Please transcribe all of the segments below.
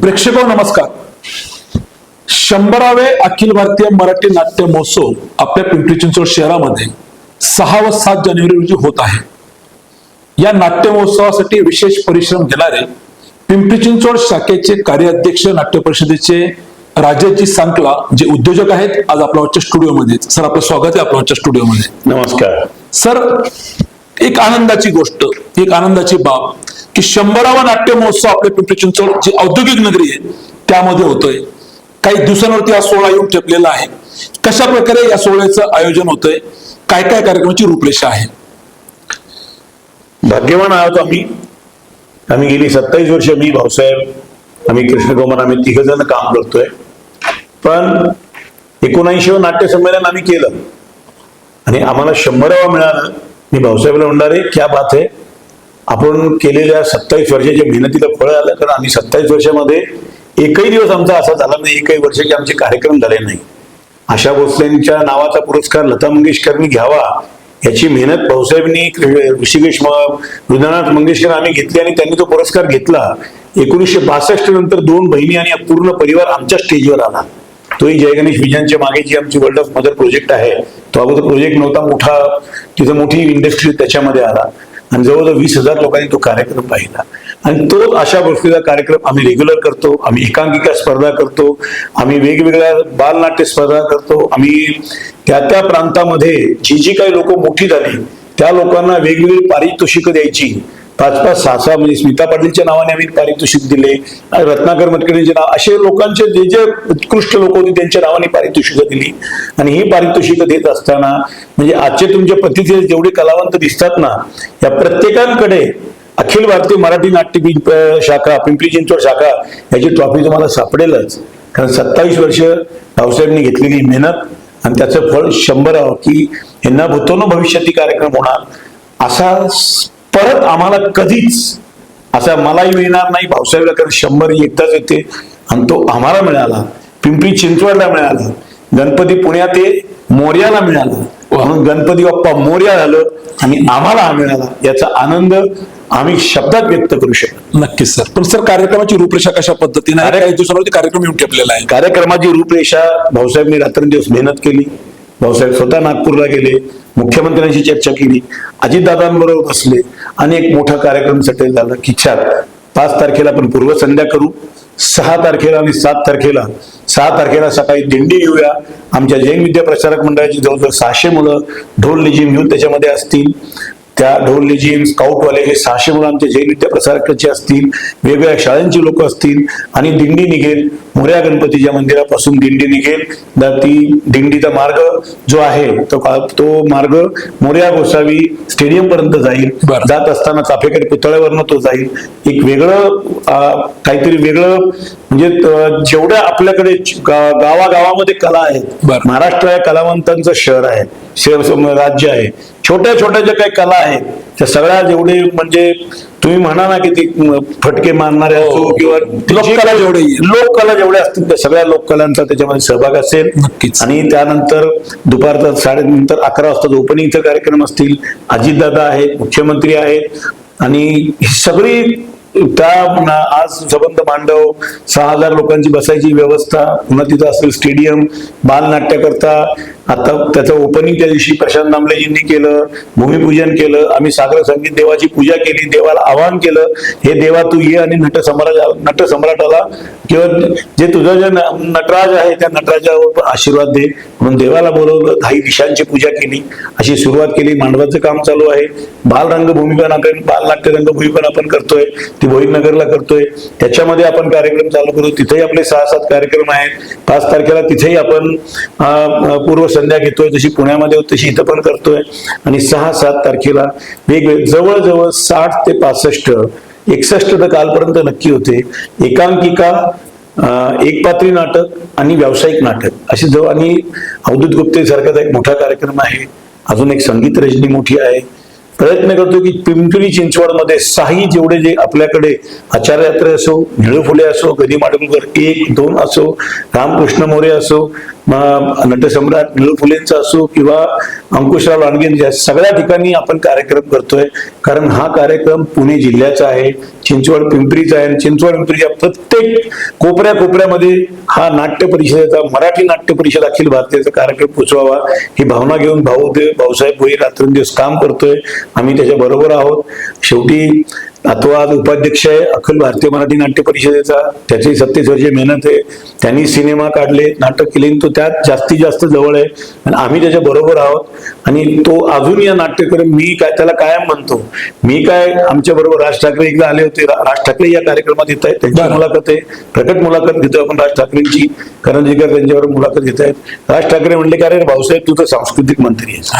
प्रेक्षको नमस्कार. शंभरावे अखिल भारतीय मराठी नाट्य महोत्सव आपल्या पिंपरी चिंचवड शहरामध्ये सहा व सात जानेवारी रोजी होत आहे. या नाट्य महोत्सवासाठी विशेष परिश्रम घेणारे पिंपरी चिंचवड शाखेचे कार्याध्यक्ष नाट्य परिषदेचे राजेशजी सांकला जे उद्योजक आहेत आज आपल्या आजच्या स्टुडिओमध्ये. सर आपलं स्वागत आहे आपल्या आजच्या स्टुडिओमध्ये. नमस्कार. सर एक आनंदाची गोष्ट एक आनंदाची बाब. की शंभरावा नाट्य महोत्सव आपल्या पिंपरी चिंचवड जी औद्योगिक नगरी आहे त्यामध्ये होतोय. काही दिवसांवरती हा सोहळा येऊन ठेपलेला आहे. कशा प्रकारे या सोहळ्याचं आयोजन होतंय? काय काय कार्यक्रमाची रूपरेषा आहे? भाग्यवान आहोत आम्ही. आम्ही गेली सत्तावीस वर्ष मी भाऊसाहेब आम्ही कृष्णकुमार आम्ही तिघ जण काम करतोय. पण एकोणऐंशी नाट्य संमेलन आम्ही केलं. आणि आम्हाला शंभरावा मिळालं. मी भाऊसाहेबला म्हणणार आहे क्या बात आहे. आपण केलेल्या सत्तावीस वर्षाच्या मेहनतीला फळ आलं कारण आम्ही सत्तावीस वर्षामध्ये एकही दिवस आमचा असा झाला नाही एकही वर्षाचे आमचे कार्यक्रम झाले नाही. आशा भोसलेंच्या नावाचा पुरस्कार लता मंगेशकरनी घ्यावा याची मेहनत भाऊसाहेबांनी ऋषिकेश हृदयनाथ मंगेशकर आम्ही घेतली आणि त्यांनी तो पुरस्कार घेतला. एकोणीसशे बासष्ट नंतर दोन बहिणी आणि पूर्ण परिवार आमच्या स्टेजवर आला. तोही जयगणेश विजयांच्या मागे जी आमची वर्ल्ड ऑफ मदर प्रोजेक्ट आहे तो अगोदर प्रोजेक्ट नव्हता मोठा तिथं मोठी इंडस्ट्री त्याच्यामध्ये आला. आणि जवळजवळ वीस हजार लोकांनी तो कार्यक्रम पाहिला. आणि तो अशा गोष्टीचा कार्यक्रम आम्ही रेग्युलर करतो आम्ही एकांकिका स्पर्धा करतो आम्ही वेगवेगळ्या बालनाट्य स्पर्धा करतो आम्ही त्या त्या प्रांतामध्ये जी जी काही लोक मोठी झाली त्या लोकांना वेगवेगळी पारितोषिकं द्यायची. पाच पाच सहा सहा म्हणजे स्मिता पाटीलच्या नावाने आम्ही पारितोषिक दिले. आणि रत्नाकर मतकरींचे नाव असे लोकांचे जे जे उत्कृष्ट लोक होते त्यांच्या नावाने पारितोषिकं दिली. आणि ही पारितोषिकं देत असताना म्हणजे आजचे तुमच्या पतीचे जेवढे कलावंत दिसतात ना या प्रत्येकांकडे अखिल भारतीय मराठी नाट्य शाखा पिंपरी चिंचवड शाखा याची ट्रॉफी तुम्हाला सापडेलच. कारण सत्तावीस वर्ष रावसाहेबांनी घेतलेली मेहनत आणि त्याचं फळ शंभर की यांना भूतोनो भविष्याती कार्यक्रम होणार असा परत आम्हाला कधीच असा मलाही मिळणार नाही भाऊसाहेबला कारण शंभर एकदाच येते. आणि तो आम्हाला मिळाला. पिंपरी चिंचवडला मिळाला. गणपती पुण्यात ये मोर्याला मिळाला. म्हणून गणपती बाप्पा मोर्या झालं आणि आम्हाला हा मिळाला. याचा आनंद आम्ही शब्दात व्यक्त करू शकतो नक्कीच सर. पण सर कार्यक्रमाची रूपरेषा कशा पद्धतीने दिवसांवरती कार्यक्रम येऊन ठेपलेला आहे. कार्यक्रमाची रूपरेषा भाऊसाहेबनी रात्रंदिवस मेहनत केली. भाऊसाहेब स्वतः नागपूरला गेले. मुख्यमंत्र्यांशी चर्चा केली. अजितदादांबरोबर बसले. आणि एक मोठा कार्यक्रम सेटल झाला. की चार पाच तारखेला आपण पूर्वसंध्या करू सहा तारखेला आणि सात तारखेला. सहा तारखेला सकाळी दिंडी घेऊया. आमच्या जैन विद्या प्रचारक मंडळाची जवळजवळ सहाशे मुलं ढोल निजीम घेऊन त्याच्यामध्ये असतील. त्या ढोल निजीम स्काउटवाले हे सहाशे मुलं आमच्या जैन विद्या प्रसारकाचे असतील. वेगवेगळ्या शाळांची लोक असतील. आणि दिंडी निघेल. मोऱ्या गणपतीच्या मंदिरापासून दिंडी निघेल ती दिंडीचा मार्ग जो आहे तो तो मार्ग मोऱ्या गोसावी स्टेडियम पर्यंत जाईल. जात असताना चाफेकर पुतळ्यावरनं तो जाईल एक वेगळं काहीतरी वेगळं म्हणजे जेवढ्या आपल्याकडे गावागावामध्ये कला आहेत. महाराष्ट्र हे कलावंतांचं शहर आहे शहर राज्य आहे छोट्या छोट्या ज्या काही कला आहेत त्या सगळ्या जेवढे म्हणजे तुम्ही म्हणा ना की ते फटके मारणारे हो. असो किंवा लोककला जेवढी. लोककला जेवढ्या असतील त्या सगळ्या लोककलांचा त्याच्यामध्ये सहभाग असेल नक्कीच. आणि त्यानंतर दुपारचा साडेनंतर अकरा वाजता ओपनिंगचा कार्यक्रम असतील अजितदादा आहेत मुख्यमंत्री आहेत आणि ही सगळी त्या आज सबंध मांडव सहा हजार लोकांची बसायची व्यवस्था पुन्हा तिथं असेल स्टेडियम बालनाट्यकरता आता त्याचं ओपनिंग त्या दिवशी प्रशांत नामलेजींनी केलं भूमिपूजन केलं आम्ही सागर संगीत देवाची पूजा केली देवाला आवाहन केलं हे देवा तू ये आणि नट सम्राट नट सम्राटाला किंवा जे तुझं जे न- नटराज आहे त्या नटराजावर आशीर्वाद दे. म्हणून देवाला बोलवलं काही दिशांची पूजा केली. अशी सुरुवात केली. मांडवाचं काम चालू आहे. बालरंगभूमी पण आपण बालनाट्य रंगभूमी पण आपण करतोय. ती भोईनगरला करतोय. त्याच्यामध्ये आपण कार्यक्रम चालू करू. तिथेही आपले सहा सात कार्यक्रम आहेत. पाच तारखेला तिथेही आपण पूर्व संध्या घेतोय जशी पुण्यामध्ये तशी इथं पण करतोय. आणि सहा सात तारखेला वेगवेगळे जवळजवळ साठ ते पासष्ट एकसष्ट तर कालपर्यंत नक्की होते. एकांकिका एक पात्री नाटक आणि व्यावसायिक नाटक. असे जवळ आणि अवधूत गुप्ते सारखाचा एक मोठा कार्यक्रम आहे. अजून एक संगीत रजनी मोठी आहे. प्रयत्न करतो की पिंपरी चिंचवडमध्ये साही जेवढे जे आपल्याकडे आचार्य यात्रे असो निळू फुले असो गदी माडगुळकर एक दोन असो रामकृष्ण मोरे असो नटसम्राट निळू फुलेंचा असो किंवा अंकुशराव लांडगेंच्या सगळ्या ठिकाणी आपण कार्यक्रम करतोय. कारण हा कार्यक्रम पुणे जिल्ह्याचा आहे चिंचवड पिंपरीचा आहे आणि चिंचवड पिंपरीच्या प्रत्येक कोपऱ्या कोपऱ्यामध्ये हा नाट्य परिषदेचा मराठी नाट्य परिषद अखिल भारतीयचा कार्यक्रम पोचवावा. ही भावना घेऊन भाऊ भाऊसाहेब भोई रात्रंदिवस काम करतोय. आम्ही त्याच्या बरोबर आहोत. शेवटी तो आज उपाध्यक्ष आहे अखिल भारतीय मराठी नाट्य परिषदेचा त्याची सत्तेच वर्ष मेहनत आहे. त्यांनी सिनेमा काढले नाटक केले तो त्यात जास्तीत जास्त जवळ आहे. आणि आम्ही त्याच्या बरोबर आहोत. आणि तो अजून या नाट्यक्रम मी काय त्याला कायम म्हणतो. मी काय आमच्या बरोबर राज ठाकरे एकदा आले होते. राज ठाकरे या कार्यक्रमात येत आहेत. त्यांची. मुलाखत आहे. प्रकट मुलाखत घेतोय आपण राज ठाकरेंची. करंजीकर त्यांच्यावर मुलाखत घेत आहेत. राज ठाकरे म्हणले का रे भाऊसाहेब तू तर सांस्कृतिक मंत्री आहेस.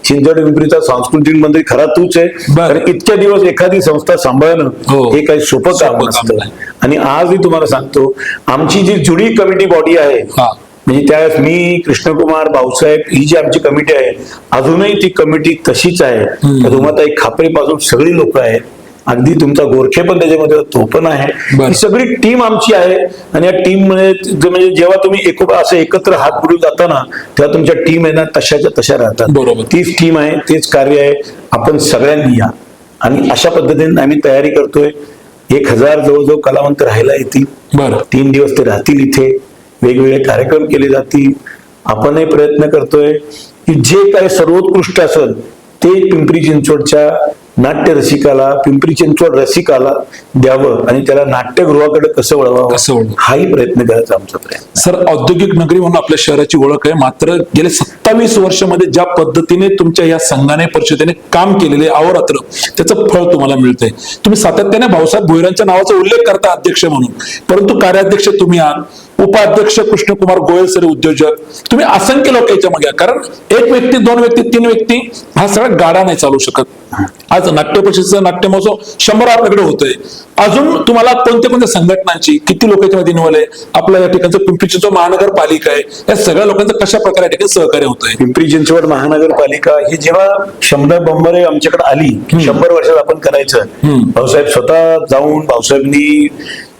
चिंचवड पिंपरीचा सांस्कृतिक मंत्री खरा तूच आहे. कारण इतक्या दिवस एखादी संस्था सांभाळणं हो. हे काही सोपं काम नसतं. आणि आजही तुम्हाला सांगतो आमची जी जुडी कमिटी बॉडी आहे. म्हणजे त्यावेळेस मी कृष्णकुमार भाऊसाहेब ही जी आमची कमिटी आहे अजूनही ती कमिटी तशीच आहे. रुमाताई खापरे पासून सगळी लोक आहेत अगदी तुमचा गोरखे पण त्याच्यामध्ये तो पण आहे. ही सगळी टीम आमची आहे आणि या टीम म्हणजे जेव्हा तुम्ही असं एकत्र हात पुढे जाताना तेव्हा तुमच्या टीम आहे ना तशाच्या तशा राहतात बरोबर. तीच टीम आहे तेच कार्य आहे आपण सगळ्यांनी या आणि अशा पद्धतीने आम्ही तयारी करतोय. एक हजार जवळजवळ कलावंत राहायला येतील. बरं. तीन दिवस ते राहतील इथे. वेगवेगळे कार्यक्रम केले जातील. आपणही प्रयत्न करतोय की जे काय सर्वोत्कृष्ट असेल ते पिंपरी चिंचवडच्या नाट्य रसिकाला पिंपरी चिंचवड रसिकाला द्यावं आणि त्याला नाट्यगृहाकडे कसं वळवावं कसं वळवावं. हाही प्रयत्न करायचा आमचा प्रयत्न. सर औद्योगिक नगरी म्हणून आपल्या शहराची ओळख आहे. मात्र गेले सत्तावीस वर्षामध्ये ज्या पद्धतीने तुमच्या या संघाने परिषदेने काम केलेले अहोरात्र त्याचं फळ तुम्हाला मिळतंय. तुम्ही सातत्याने भाऊसाहेब भोईरांच्या नावाचा उल्लेख करता अध्यक्ष म्हणून. परंतु कार्याध्यक्ष तुम्ही आहात. उपाध्यक्ष कृष्णकुमार गोयल सर उद्योजक. तुम्ही असंख्य लोक याच्या मागे आहात. कारण एक व्यक्ती दोन व्यक्ती तीन व्यक्ती हा सगळा गाडा नाही चालू शकत. आज नाट्य परिषदेचा नाट्य महोत्सव शंभर आपल्याकडे होतोय. अजून तुम्हाला कोणत्या कोणत्या संघटनांची किती लोक याच्यामध्ये आहे आपल्या या ठिकाणचं पिंपरी चिंचवड महानगरपालिका आहे या सगळ्या लोकांचं कशा प्रकारे या ठिकाणी सहकार्य होतंय? पिंपरी चिंचवड महानगरपालिका ही जेव्हा शंभर बंबरे आमच्याकडे आली शंभर वर्षात आपण करायचं. भाऊसाहेब स्वतः जाऊन भाऊसाहेबनी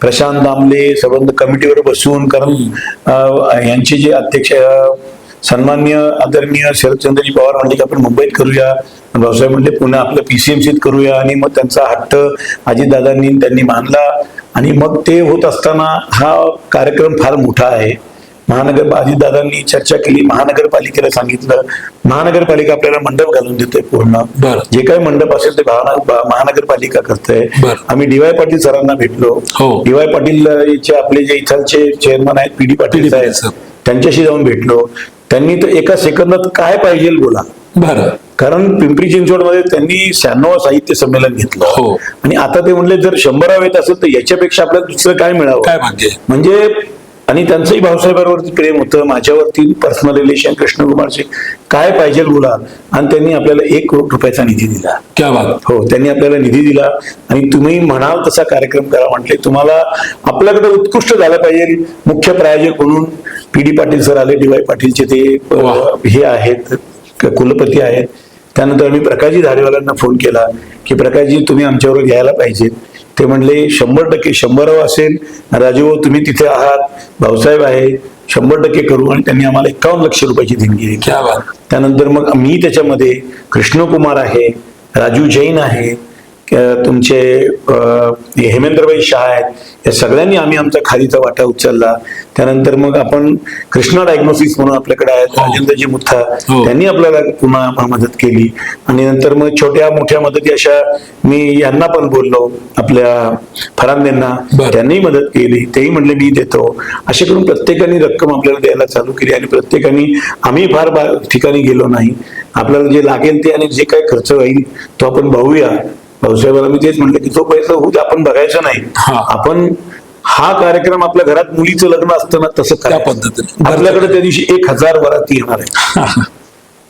प्रशांत दामले संबंध कमिटीवर बसून कारण यांचे जे अध्यक्ष सन्मान्य आदरणीय शरदचंद्रजी पवार म्हणले की आपण मुंबईत करूया. भाऊसाहेब म्हणले पुन्हा आपलं पीसीएमसीत करूया. आणि मग त्यांचा हट्ट अजितदादांनी त्यांनी मानला. आणि मग ते होत असताना हा कार्यक्रम फार मोठा आहे. महानगर अजितदादांनी चर्चा केली. महानगरपालिकेला सांगितलं. महानगरपालिका आपल्याला मंडप घालून देते पूर्ण. जे काही मंडप असेल ते महानगरपालिका करते. आम्ही डी वाय पाटील सरांना भेटलो. हो. डी वाय पाटील आपले जे इथलचे चेअरमन आहेत पी डी पाटील साहेब. त्यांच्याशी जाऊन भेटलो. त्यांनी तर एका सेकंदात काय पाहिजे बोला. बरं. कारण पिंपरी चिंचवडमध्ये त्यांनी शहाण्णव साहित्य संमेलन घेतलं. हो. आणि आता ते म्हणले जर शंभरावे येत असेल तर याच्यापेक्षा आपल्याला दुसरं काय मिळावं? काय आहे? म्हणजे आणि त्यांचंही भाऊसाहेबांवरती प्रेम होतं माझ्यावरती पर्सनल रिलेशन कृष्णकुमारचे काय पाहिजे बोला. आणि त्यांनी आपल्याला एक करोड रुपयाचा निधी दिला. क्या बात. हो त्यांनी आपल्याला निधी दिला. आणि तुम्ही म्हणाल तसा कार्यक्रम करा म्हटले तुम्हाला आपल्याकडे उत्कृष्ट झालं पाहिजे. मुख्य प्रायोजक म्हणून पी डी पाटील सर आले डी वाय पाटीलचे ते. हे आहेत क- कुलपती आहेत. त्यानंतर आम्ही प्रकाशजी धारेवालांना फोन केला की प्रकाशजी तुम्ही आमच्यावर घ्यायला पाहिजे. ते म्हणले शंभर टक्के शंभरावं असेल. राजू तुम्ही तिथे आहात भाऊसाहेब आहे शंभर टक्के करू. आणि त्यांनी आम्हाला एकावन्न लक्ष रुपयाची देणगी दिली. त्यानंतर मग मी त्याच्यामध्ये कृष्णकुमार आहे राजू जैन आहे तुमचे हेमेंद्रभाई शाह आहेत या सगळ्यांनी आम्ही आमचा खालीचा वाटा उचलला त्यानंतर मग आपण कृष्णा डायग्नोसिस म्हणून आपल्याकडे आहेत. राजेंद्रजी मुथा हो. त्यांनी आपल्याला पुन्हा मदत केली आणि नंतर मग छोट्या मोठ्या मदती अशा मी यांना पण बोललो आपल्या फरांदेंना. त्यांनी मदत केली तेही म्हणले मी देतो असे करून प्रत्येकाने रक्कम आपल्याला द्यायला चालू केली आणि प्रत्येकाने आम्ही फार ठिकाणी गेलो नाही आपल्याला जे लागेल ते आणि जे काही खर्च होईल तो आपण बघूया भाऊसाहेबाला मी तेच म्हटलं की जो पैसा होऊ आपण बघायचं नाही हा. आपण हा कार्यक्रम आपल्या घरात मुलीचं लग्न असतं ना तसं त्या. पद्धतीने. आपल्याकडे त्या दिवशी एक हजार वराती येणार आहे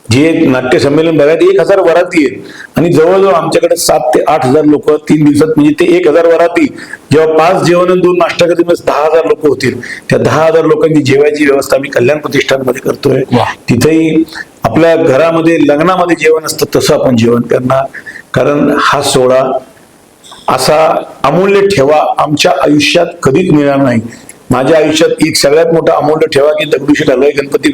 जे नाट्य संमेलन बघायला एक हजार वराती आहेत आणि जवळजवळ आमच्याकडे सात ते आठ हजार लोक तीन दिवसात म्हणजे ते एक हजार वराती जेव्हा पाच जेवण आणि दोन नाश्ता करतील म्हणजे दहा हजार लोक होतील त्या दहा हजार लोकांची जेवायची व्यवस्था आम्ही कल्याण प्रतिष्ठानमध्ये करतोय. तिथेही आपल्या घरामध्ये लग्नामध्ये जेवण असतं तसं आपण जेवण करणार कारण हा सोहळा असा अमूल्य ठेवा आमच्या आयुष्यात कधीच मिळणार नाही. माझ्या आयुष्यात एक सगळ्यात मोठा अमूल्य ठेवा की दगडूशेठ हलवाई गणपती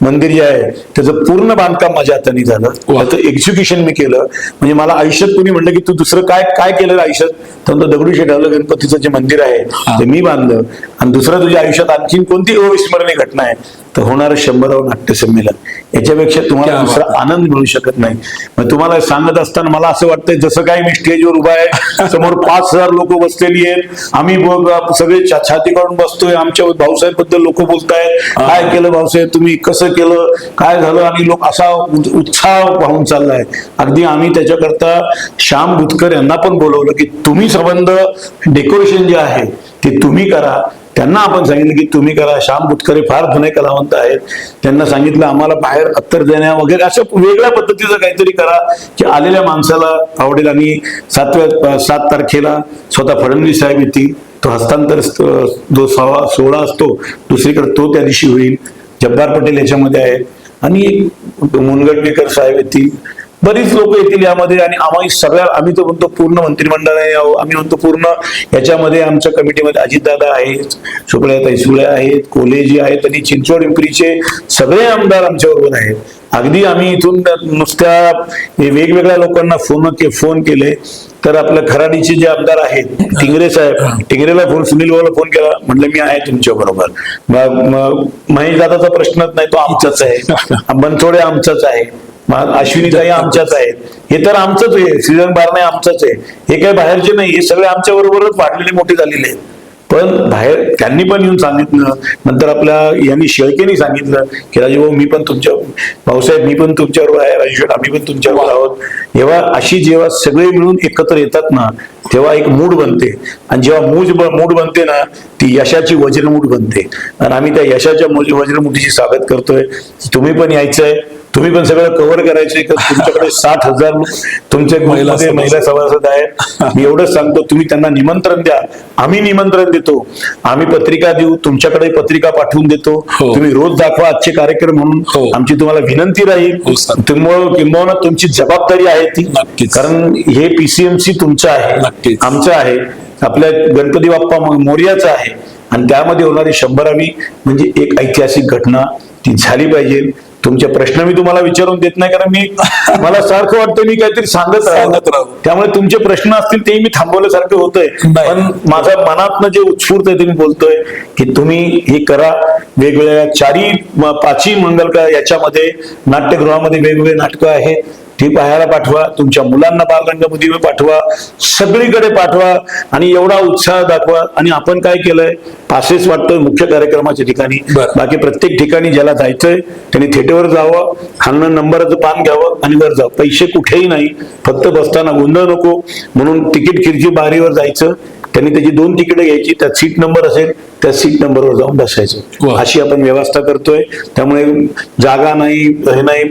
मंदिर जे आहे त्याचं पूर्ण बांधकाम माझ्या हाताने झालं. त्याचं एक्झिक्युशन मी केलं. म्हणजे मला आयुष्यात कोणी म्हणलं की तू दुसरं काय काय केलं आयुष्यात? तर दगडूशेठ हलवाई गणपतीचं जे मंदिर आहे ते मी बांधलं. आणि दुसरं तुझ्या आयुष्यात आणखीन कोणती अविस्मरणीय घटना आहे? तर होणारं शंभरावं नाट्य संमेलन याच्यापेक्षा तुम्हाला दुसरा आनंद मिळू शकत नाही. मग तुम्हाला सांगत असताना मला असं वाटतंय जसं काय मी स्टेजवर उभा आहे समोर पाच हजार लोक बसलेली आहेत. आम्ही बघ- सगळे छाती काढून बसतोय आमच्या भाऊसाहेबबद्दल लोक बोलतायत. काय केलं भाऊसाहेब? तुम्ही कसं केलं? काय झालं? आणि लोक असा उत्साह वाहून चाललाय. अगदी आम्ही त्याच्याकरता श्याम बुतकर यांना पण बोलवलं की तुम्ही संबंध डेकोरेशन जे आहे ते तुम्ही करा. त्यांना आपण सांगितलं की तुम्ही करा. श्याम बुटकरे फार जुने कलावंत आहेत. त्यांना सांगितलं आम्हाला बाहेर अत्तर देण्या वगैरे असं वेगळ्या पद्धतीचं काहीतरी करा की आलेल्या माणसाला आवडेल. आणि सातव्या सात तारखेला स्वतः फडणवीस साहेब येतील. तो हस्तांतर जो जो सोळा सोहळा असतो दुसरीकडे तो त्या दिवशी होईल. जब्बार पटेल याच्यामध्ये आहेत आणि एक मुनगंटीकर साहेब येतील बरीच लोक येतील यामध्ये आणि आम्ही सगळ्या आम्ही तर म्हणतो पूर्ण मंत्रिमंडळ यावं आम्ही म्हणतो पूर्ण याच्यामध्ये आमच्या कमिटीमध्ये अजितदादा आहेत शुक्लताई सुळे आहेत कोलेजी आहेत आणि चिंचवड पिंपरीचे सगळे आमदार आमच्या बरोबर आहेत. अगदी आम्ही इथून नुसत्या हे वेगवेगळ्या लोकांना फोन के फोन केले तर आपल्या खराडीचे जे आमदार आहेत टिंगरे साहेब टिंगरेला फोन सुनील भाऊला फोन केला म्हटलं मी आहे तुमच्या बरोबर. महेश दादाचा प्रश्नच नाही तो आमचाच आहे. बनसोडे आमचाच आहे. मग अश्विनीताई आमच्याच आहेत. हे तर आमचंच आहे. श्रीरंग बारणे आमचंच आहे. हे काही बाहेरचे नाही. हे सगळे आमच्या बरोबरच वाढलेले मोठे झालेले आहेत. पण बाहेर त्यांनी पण येऊन सांगितलं. नंतर आपल्या यांनी शेळकेनी सांगितलं की राजूभाऊ मी पण तुमच्या भाऊसाहेब मी पण तुमच्याबरोबर आहे. राजू शेठ आम्ही पण तुमच्याबरोबर आहोत. जेव्हा अशी जेव्हा सगळे मिळून एकत्र येतात ना तेव्हा एक मूड बनते. आणि जेव्हा मूज मूड बनते ना ती यशाची वज्रमूठ बनते. आणि आम्ही त्या यशाच्या वज्रमुठीची स्वागत करतोय. तुम्ही पण यायचंय. तुम्ही पण सगळं कव्हर करायचंय का? तुमच्याकडे साठ हजार लोक तुमच्या महिला महिला सभासद आहेत मी एवढंच सांगतो तुम्ही त्यांना निमंत्रण द्या. आम्ही निमंत्रण देतो. आम्ही पत्रिका देऊ तुमच्याकडे पत्रिका पाठवून देतो. हो. तुम्ही रोज दाखवा आजचे कार्यक्रम हो. म्हणून आमची तुम्हाला विनंती हो, राहील. तुम्हाला किंबहुना तुमची जबाबदारी आहे ती. कारण हे पीसीएमसी तुमचं आहे. आमचं आहे. आपल्या गणपती बाप्पा मोर्याचं आहे. आणि त्यामध्ये होणारी शंभरावी म्हणजे एक ऐतिहासिक घटना ती झाली पाहिजे. तुमचे प्रश्न मी तुम्हाला विचारून देत नाही कारण मी मला सारखं वाटतं मी काहीतरी सांगत सांगत राहतो राहू. त्यामुळे तुमचे प्रश्न असतील ते मी थांबवल्यासारखं होतंय. पण माझ्या मनातनं जे उत्स्फूर्त आहे ते मी बोलतोय की तुम्ही हे करा वेगवेगळ्या चारी म- पाचही मंगल का याच्यामध्ये नाट्यगृहामध्ये वेगवेगळे नाटकं आहेत ती पाहायला पाठवा तुमच्या मुलांना बालरंगमध्ये पाठवा सगळीकडे पाठवा आणि एवढा उत्साह दाखवा. आणि आपण काय केलंय? पासेस वाटतोय मुख्य कार्यक्रमाच्या ठिकाणी. बाकी प्रत्येक ठिकाणी ज्याला जायचंय त्यांनी थिएटरवर जावं खालनं नंबराचं पान घ्यावं आणि वर जावं. पैसे कुठेही नाही. फक्त बसताना गोंधळ नको. म्हणून तिकीट खिडकी बारीवर जायचं. त्यांनी त्याची दोन तिकीटं घ्यायची. त्यात सीट नंबर असेल त्या सीट नंबरवर जाऊन बसायचं. अशी आपण व्यवस्था करतोय. त्यामुळे जागा नाही हे नाही.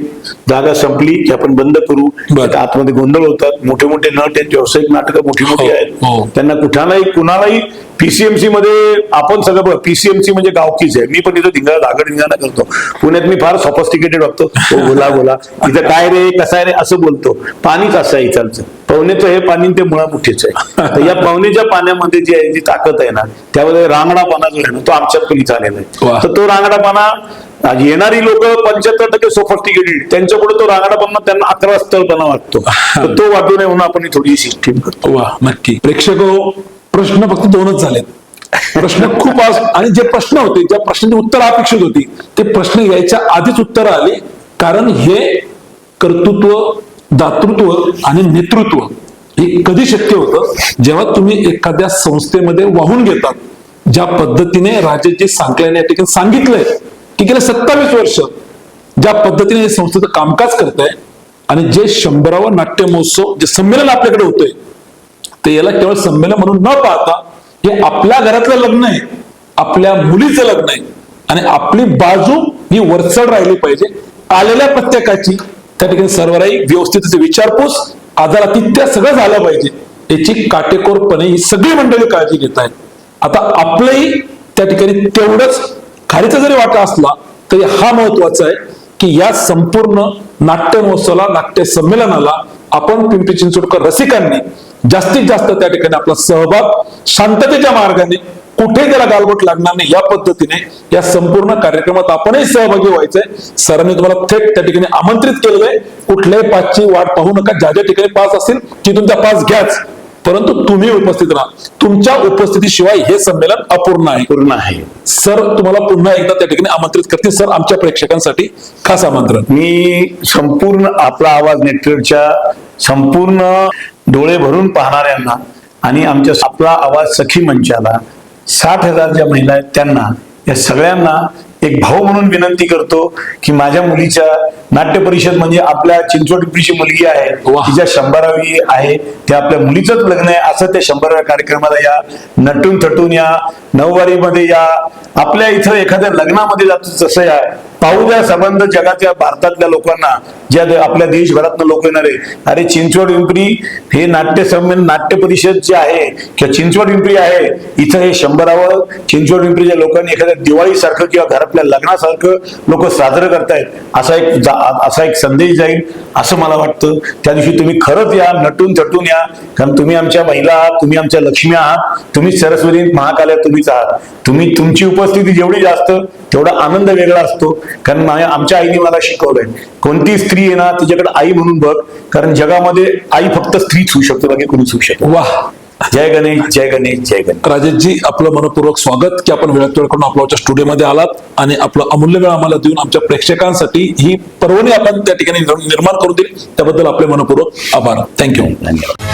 जागा संपली की आपण बंद करू. आतमध्ये गोंधळ होतात. मोठे मोठे नट आहेत व्यावसायिक नाटकं मोठी मोठी हो, आहेत. हो. त्यांना कुठालाही कुणालाही पीसीएमसी मध्ये आपण सगळं बघ पीसीएमसी म्हणजे गावकीच आहे. मी पण तिथं धिंगाणा धागड धिंगाणा करतो. पुण्यात मी फार सॉफिस्टिकेटेड वागतो. हो बोला बोला. इथं काय रे कसं आहे रे असं बोलतो. पाणीच असं आहे इथलचं? पवनेचं हे पाणी ते मुळा मुठीच आहे या पवनेच्या पाण्यामध्ये जी आहे जी ताकद आहे ना त्यामध्ये रांगडा पाना जो आहे ना तो आमच्यात पण आलेला. आहे तर तो रांगडा पाना आज येणारी लोक पंच्याहत्तर टक्के सोफिस्टिकेटेड त्यांच्या पुढे तो रांगडा पाना त्यांना अकरा स्थळपणा वाटतो तो वाटू नये म्हणून आपण थोडी सिस्टीम करतो. वा नक्की. प्रेक्षक प्रश्न फक्त दोनच झालेत. प्रश्न खूप आज आणि जे प्रश्न होते ज्या प्रश्नाची उत्तर अपेक्षित होती ते प्रश्न यायच्या आधीच उत्तर आली. कारण हे कर्तृत्व दातृत्व आणि नेतृत्व हे कधी शक्य होतं? जेव्हा तुम्ही एखाद्या संस्थेमध्ये वाहून घेतात ज्या पद्धतीने राजेशजी सांकल्याने या ठिकाणी सांगितलंय की गेल्या सत्तावीस वर्ष ज्या पद्धतीने हे संस्थेचं कामकाज करत आहे आणि जे शंभरावं नाट्य महोत्सव जे संमेलन आपल्याकडे होतंय ते याला केवळ संमेलन म्हणून न पाहता हे आपल्या घरातलं लग्न आहे आपल्या मुलीचं लग्न आहे आणि आपली बाजू ही वरचढ राहिली पाहिजे. आलेल्या प्रत्येकाची त्या ठिकाणी सर्वराई व्यवस्थित विचारपूस आजारातिथ्य सगळं झालं पाहिजे. याची काटेकोरपणे ही सगळी मंडळी काळजी घेत आहेत आता आपलंही त्या ठिकाणी तेवढंच खारीचा जरी वाटा असला तरी हा महत्त्वाचा आहे की या संपूर्ण नाट्य महोत्सवाला नाट्य संमेलनाला आपण पिंपरी चिंचवडकर रसिकांनी जास्तीत जास्त त्या ठिकाणी आपला सहभाग शांततेच्या मार्गाने कुठे त्याला गालबोट लागणार नाही या पद्धतीने या संपूर्ण कार्यक्रमात आपणही सहभागी व्हायचंय. सरांनी तुम्हाला थेट त्या ठिकाणी आमंत्रित केलेलं आहे कुठल्याही पाचची वाट पाहू नका. ज्या ज्या ठिकाणी पास असतील तिथून त्या पास घ्याच. परंतु तुम्ही उपस्थित राहा. तुमच्या उपस्थितीशिवाय हे संमेलन अपूर्ण आहे. पूर्ण आहे. सर तुम्हाला पुन्हा एकदा त्या ठिकाणी आमंत्रित करतील सर आमच्या प्रेक्षकांसाठी खास आमंत्रण. मी संपूर्ण आपला आवाज नेटवर्कच्या संपूर्ण डोळे भरून पाहणाऱ्यांना आणि आमच्या आपला आवाज सखी मंचाला साठ हजार ज्या महिला आहेत त्यांना या सगळ्यांना एक भाऊ म्हणून विनंती करतो की माझ्या मुलीच्या नाट्य परिषद म्हणजे आपल्या चिंचवड पिंपरीची मुलगी आहे. तिच्या शंभरावी आहे ते आपल्या मुलीचंच लग्न आहे असं त्या शंभराव्या कार्यक्रमाला या नटून थटून या नऊवारीमध्ये या आपल्या इथं एखाद्या लग्नामध्ये जातो तसं या पाहू द्या संबंध जगाच्या भारतातल्या लोकांना ज्या आपल्या देशभरातनं लोक येणार आहे अरे चिंचवड पिंपरी हे नाट्य संमेलन नाट्य परिषद जे आहे किंवा चिंचवड पिंपरी आहे इथं हे शंभरावं चिंचवड पिंपरीच्या लोकांनी एखाद्या दिवाळीसारखं किंवा घरातल्या लग्नासारखं लोक साजरं करतायत असा एक असा एक संदेश जाईल असं मला वाटतं. त्या दिवशी तुम्ही खरंच या नटून थटून या. कारण तुम्ही आमच्या महिला आहात तुम्ही आमच्या लक्ष्मी आहात तुम्ही सरस्वती महाकाल्या तुम्हीच आहात. तुम्ही तुमची उपस्थिती जेवढी जास्त तेवढा आनंद वेगळा असतो. कारण आमच्या आईने मला शिकवलंय कोणती स्त्री आहे ना तिच्याकडे आई म्हणून बघ कारण जगामध्ये आई फक्त स्त्रीच होऊ शकतो बाकी कोणीच होऊ शकतो वाह. जय गणेश जय गणेश जय गणेश. राजेशजी आपलं मनपूर्वक स्वागत की आपण वेळात वेळ करून आपल्या स्टुडिओमध्ये आलात आणि आपलं अमूल्य वेळ आम्हाला देऊन आमच्या प्रेक्षकांसाठी ही पर्वणी आपण त्या ठिकाणी निर्माण करून दिली. त्याबद्दल आपले मनपूर्वक आभार. थँक्यू धन्यवाद.